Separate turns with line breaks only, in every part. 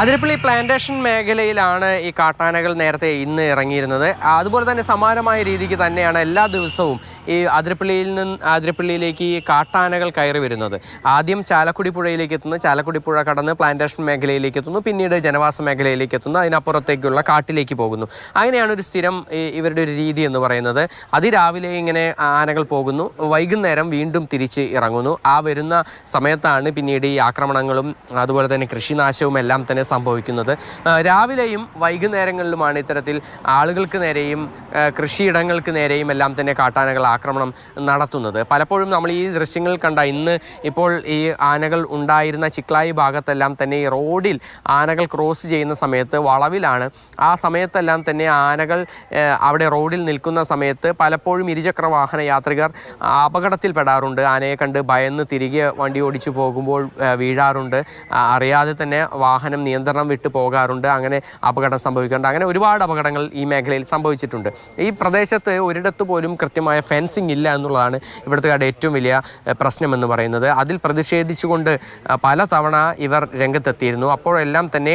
Athirappilly plantation മേഖലയിലാണ് ഈ കാട്ടാനകൾ നേരത്തെ ഇന്ന് ഇറങ്ങിയിരുന്നത്. അതുപോലെ തന്നെ സമാനമായ രീതിക്ക് തന്നെയാണ് എല്ലാ ദിവസവും ഈ ആതിരപ്പള്ളിയിൽ നിന്ന് ആതിരപ്പള്ളിയിലേക്ക് ഈ കാട്ടാനകൾ കയറി വരുന്നത്. ആദ്യം ചാലക്കുടി പുഴയിലേക്ക് എത്തുന്നു. ചാലക്കുടി പുഴ കടന്ന് പ്ലാന്റേഷൻ മേഖലയിലേക്ക് എത്തുന്നു. പിന്നീട് ജനവാസ മേഖലയിലേക്ക് എത്തുന്നു. അതിനപ്പുറത്തേക്കുള്ള കാട്ടിലേക്ക് പോകുന്നു. അങ്ങനെയാണ് ഒരു സ്ഥിരം ഇവരുടെ ഒരു രീതി എന്ന് പറയുന്നത്. അതിരാവിലെ ഇങ്ങനെ ആനകൾ പോകുന്നു. വൈകുന്നേരം വീണ്ടും തിരിച്ച് ഇറങ്ങുന്നു. ആ വരുന്ന സമയത്താണ് പിന്നീട് ഈ ആക്രമണങ്ങളും അതുപോലെ തന്നെ കൃഷിനാശവും എല്ലാം തന്നെ സംഭവിക്കുന്നത്. രാവിലെയും വൈകുന്നേരങ്ങളിലുമാണ് ഇത്തരത്തിൽ ആളുകൾക്ക് നേരെയും കൃഷിയിടങ്ങൾക്ക് നേരെയും എല്ലാം തന്നെ കാട്ടാനകൾ ആക്രമണം നടത്തുന്നത്. പലപ്പോഴും നമ്മൾ ഈ ദൃശ്യങ്ങൾ കണ്ട ഇന്ന് ഇപ്പോൾ ഈ ആനകൾ ഉണ്ടായിരുന്ന ചിക്ലായി ഭാഗത്തെല്ലാം തന്നെ ഈ റോഡിൽ ആനകൾ ക്രോസ് ചെയ്യുന്ന സമയത്ത് വളവിലാണ്. ആ സമയത്തെല്ലാം തന്നെ ആനകൾ അവിടെ റോഡിൽ നിൽക്കുന്ന സമയത്ത് പലപ്പോഴും ഇരുചക്ര വാഹന യാത്രികർ അപകടത്തിൽപ്പെടാറുണ്ട്. ആനയെ കണ്ട് ഭയന്ന് തിരികെ വണ്ടി ഓടിച്ചു പോകുമ്പോൾ വീഴാറുണ്ട്. അറിയാതെ തന്നെ വാഹനം നിയന്ത്രണം വിട്ടു പോകാറുണ്ട്. അങ്ങനെ അപകടം സംഭവിക്കാറുണ്ട്. അങ്ങനെ ഒരുപാട് അപകടങ്ങൾ ഈ മേഖലയിൽ സംഭവിച്ചിട്ടുണ്ട്. ഈ പ്രദേശത്ത് ഒരിടത്ത് പോലും കൃത്യമായ ഫെൻസിങ് ഇല്ല എന്നുള്ളതാണ് ഇവിടുത്തെ ഏറ്റവും വലിയ പ്രശ്നമെന്ന് പറയുന്നത്. അതിൽ പ്രതിഷേധിച്ചുകൊണ്ട് പല തവണ ഇവർ രംഗത്തെത്തിയിരുന്നു. അപ്പോഴെല്ലാം തന്നെ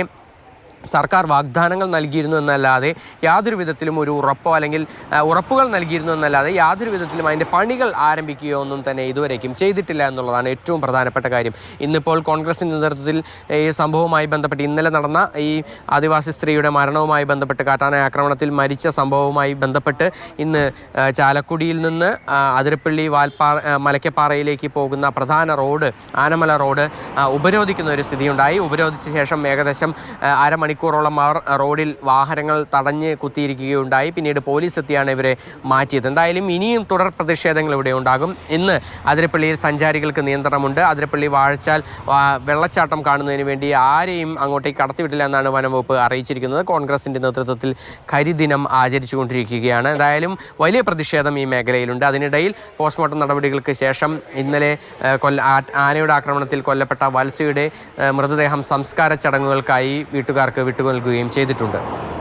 സർക്കാർ വാഗ്ദാനങ്ങൾ നൽകിയിരുന്നു എന്നല്ലാതെ യാതൊരു വിധത്തിലും ഒരു ഉറപ്പോ അല്ലെങ്കിൽ ഉറപ്പുകൾ നൽകിയിരുന്നു എന്നല്ലാതെ യാതൊരു വിധത്തിലും അതിന്റെ പണികൾ ആരംഭിക്കുകയോ ഒന്നും തന്നെ ഇതുവരേക്കും ചെയ്തിട്ടില്ല എന്നുള്ളതാണ് ഏറ്റവും പ്രധാനപ്പെട്ട കാര്യം. ഇന്നിപ്പോൾ കോൺഗ്രസിന്റെ നേതൃത്വത്തിൽ ഈ സംഭവവുമായി ബന്ധപ്പെട്ട് ഇന്നലെ നടന്ന ഈ ആദിവാസി സ്ത്രീയുടെ മരണവുമായി ബന്ധപ്പെട്ട് കാട്ടാന ആക്രമണത്തിൽ മരിച്ച സംഭവവുമായി ബന്ധപ്പെട്ട് ഇന്ന് ചാലക്കുടിയിൽ നിന്ന് അതിരപ്പള്ളി വാൽപ്പാറ മലക്കപ്പാറയിലേക്ക് പോകുന്ന പ്രധാന റോഡ് ആനമല റോഡ് ഉപരോധിക്കുന്ന ഒരു സ്ഥിതിയുണ്ടായി. ഉപരോധിച്ച ശേഷം ഏകദേശം ആ, അരമണിക്കൂറോളം അവർ റോഡിൽ വാഹനങ്ങൾ തടഞ്ഞ് കുത്തിയിരിക്കുകയുണ്ടായി. പിന്നീട് പോലീസ് എത്തിയാണ് ഇവരെ മാറ്റിയത്. എന്തായാലും ഇനിയും തുടർ പ്രതിഷേധങ്ങൾ ഇവിടെ ഉണ്ടാകും. ഇന്ന് അതിരപ്പള്ളിയിൽ സഞ്ചാരികൾക്ക് നിയന്ത്രണമുണ്ട്. അതിരപ്പള്ളി വാഴച്ചാൽ വെള്ളച്ചാട്ടം കാണുന്നതിന് വേണ്ടി ആരെയും അങ്ങോട്ടേക്ക് കടത്തിവിട്ടില്ല എന്നാണ് വനംവകുപ്പ് അറിയിച്ചിരിക്കുന്നത്. കോൺഗ്രസിന്റെ നേതൃത്വത്തിൽ കരിദിനം ആചരിച്ചുകൊണ്ടിരിക്കുകയാണ്. എന്തായാലും വലിയ പ്രതിഷേധം ഈ മേഖലയിലുണ്ട്. അതിനിടയിൽ പോസ്റ്റ്മോർട്ടം നടപടികൾക്ക് ശേഷം ഇന്നലെ കൊല്ല ആനയുടെ ആക്രമണത്തിൽ കൊല്ലപ്പെട്ട വത്സയുടെ മൃതദേഹം സംസ്കാര ചടങ്ങുകൾക്കായി വീട്ടുകാർക്ക് വിട്ടുനൽകുകയും ചെയ്തിട്ടുണ്ട്